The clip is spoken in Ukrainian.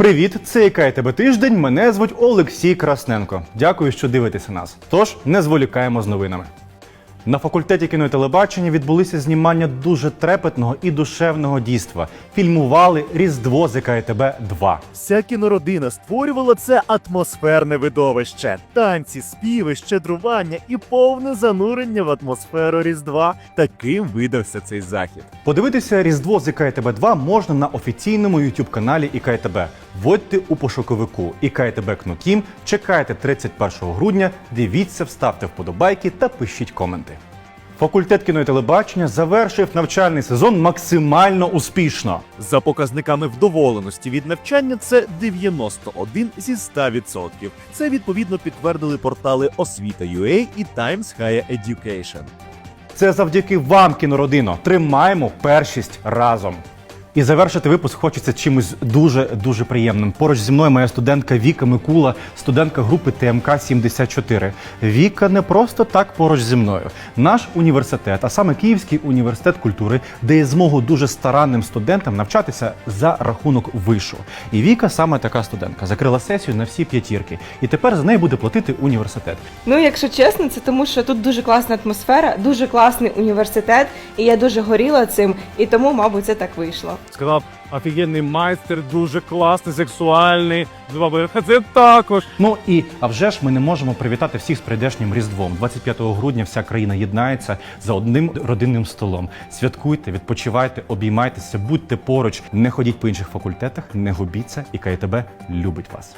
Привіт, це «Яка тебе тиждень. Мене звуть Олексій Красненко. Дякую, що дивитеся нас. Тож не зволікаємо з новинами. На факультеті кіно і телебачення відбулися знімання дуже трепетного і душевного дійства. Фільмували Різдво з КТБ 2. Вся кінородина створювала це атмосферне видовище, танці, співи, щедрування і повне занурення в атмосферу Різдва. Таким видався цей захід. Подивитися Різдво з КТБ 2 можна на офіційному youtube каналі ІКТБ. Вводьте у пошуковику ІКТБ Кнутім, чекайте 31 грудня, дивіться, вставте вподобайки та пишіть коменти. Факультет кіно і телебачення завершив навчальний сезон максимально успішно. За показниками вдоволеності від навчання це 91 зі 100%. Це відповідно підтвердили портали Освіта.ua і Times Higher Education. Це завдяки вам, кінородино. Тримаємо першість разом. І завершити випуск хочеться чимось дуже дуже приємним. Поруч зі мною моя студентка Віка Микула, студентка групи ТМК 74. Віка не просто так поруч зі мною. Наш університет, а саме Київський університет культури, дає змогу дуже старанним студентам навчатися за рахунок вишу. І Віка саме така студентка. Закрила сесію на всі п'ятірки. І тепер за неї буде платити університет. Ну, якщо чесно, це тому, що тут дуже класна атмосфера, дуже класний університет, і я дуже горіла цим, і тому, мабуть, це так вийшло. Сказав, офігенний майстер, дуже класний, сексуальний. Це також. Ну і а вже ж ми не можемо привітати всіх з прийдешнім Різдвом. 25 грудня вся країна єднається за одним родинним столом. Святкуйте, відпочивайте, обіймайтеся, будьте поруч, не ходіть по інших факультетах, не губіться, і КТБ любить вас.